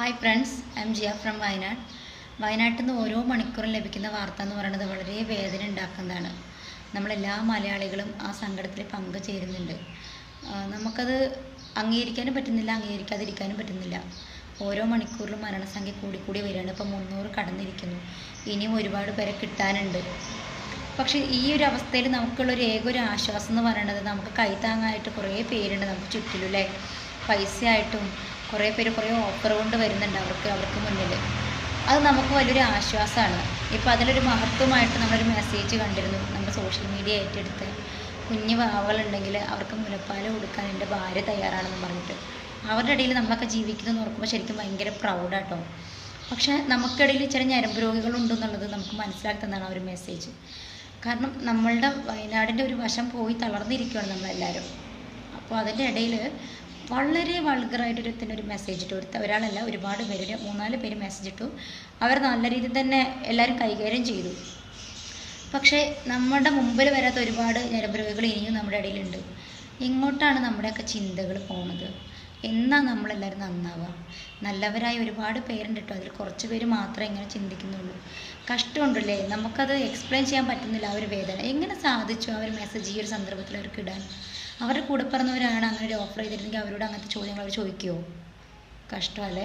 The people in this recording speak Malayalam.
Hi friends M Jiya from Wayanad വയനാട്ടിൽ നിന്ന് ഓരോ മണിക്കൂറും ലഭിക്കുന്ന വാർത്ത എന്ന് പറയുന്നത് വളരെ വേദന ഉണ്ടാക്കുന്നതാണ്. നമ്മളെല്ലാ മലയാളികളും ആ സങ്കടത്തിൽ പങ്കുചേരുന്നുണ്ട് ചേരുന്നുണ്ട്. നമുക്കത് അംഗീകരിക്കാനും പറ്റുന്നില്ല അംഗീകരിക്കാതിരിക്കാനും പറ്റുന്നില്ല. ഓരോ മണിക്കൂറിലും മരണസംഖ്യ കൂടിക്കൂടി വരികയാണ്. ഇപ്പം മുന്നൂറ് കടന്നിരിക്കുന്നു. ഇനിയും ഒരുപാട് പേരെ കിട്ടാനുണ്ട്. പക്ഷേ ഈ ഒരു അവസ്ഥയിൽ നമുക്കുള്ളൊരു ഏക ഒരു ആശ്വാസം എന്ന് പറയുന്നത് നമുക്ക് കൈത്താങ്ങായിട്ട് കുറേ പേരുണ്ട്. നമുക്ക് ചുറ്റിലും അല്ലേ? പൈസയായിട്ടും കുറേ പേര് കുറേ ഓഫർ കൊണ്ട് വരുന്നുണ്ട് അവർക്ക് അവർക്ക് മുന്നിൽ അത് നമുക്ക് വലിയൊരു ആശ്വാസമാണ് ഇപ്പോൾ അതിലൊരു മഹത്വമായിട്ട് നമ്മളൊരു മെസ്സേജ് കണ്ടിരുന്നു. നമ്മുടെ സോഷ്യൽ മീഡിയ ഏറ്റെടുത്ത് കുഞ്ഞു വാവകളുണ്ടെങ്കിൽ അവർക്ക് മുലപ്പാൽ കൊടുക്കാൻ എന്റെ ഭാര്യ തയ്യാറാണെന്ന് പറഞ്ഞിട്ട്. അവരുടെ ഇടയിൽ നമ്മളൊക്കെ ജീവിക്കുന്നത് ഓർക്കുമ്പോൾ ശരിക്കും ഭയങ്കര പ്രൗഡാട്ടോ പക്ഷേ നമുക്കിടയിൽ ചില ഞരമ്പ് രോഗികളുണ്ടെന്നുള്ളത് നമുക്ക് മനസ്സിലാക്കി തന്നാണ് ആ ഒരു മെസ്സേജ് കാരണം നമ്മളുടെ വയനാടിന്റെ ഒരു വശം പോയി തളർന്നിരിക്കുകയാണ് നമ്മളെല്ലാവരും. അപ്പോൾ അതിന്റെ ഇടയിൽ വളരെ വൾഗറായിട്ട് ഒരു മെസ്സേജ് ഇട്ടു കൊടുത്ത ഒരാളല്ല ഒരുപാട് പേര് മൂന്നാൽ പേര് മെസ്സേജ് ഇട്ടു. അവർ നല്ല രീതിയിൽ തന്നെ എല്ലാവരും കൈകാര്യം ചെയ്തു. പക്ഷേ നമ്മുടെ മുമ്പിൽ വരാത്ത ഒരുപാട് നിരപ്രവികൾ ഇനിയും നമ്മുടെ ഇടയിലുണ്ട്. ഇങ്ങോട്ടാണ് നമ്മുടെയൊക്കെ ചിന്തകൾ പോണത്. എന്നാ നമ്മളെല്ലാവരും നന്നാവുക? നല്ലവരായ ഒരുപാട് പേരുണ്ട് കേട്ടോ. അതിൽ കുറച്ച് പേര് മാത്രമേ ഇങ്ങനെ ചിന്തിക്കുന്നുള്ളൂ. കഷ്ടമുണ്ടല്ലേ? നമുക്കത് എക്സ്പ്ലെയിൻ ചെയ്യാൻ പറ്റുന്നില്ല ആ ഒരു വേദന. എങ്ങനെ സാധിച്ചു ആ ഒരു മെസ്സേജ് ഈ ഒരു സന്ദർഭത്തിൽ അവർക്ക് ഇടാൻ? അവരുടെ കൂടെ പറഞ്ഞവരാണ് അങ്ങനെ ഒരു ഓഫർ ചെയ്തിരുന്നെങ്കിൽ അവരോട് അങ്ങനത്തെ ചോദ്യങ്ങൾ അവർ ചോദിക്കുമോ കഷ്ടമല്ലേ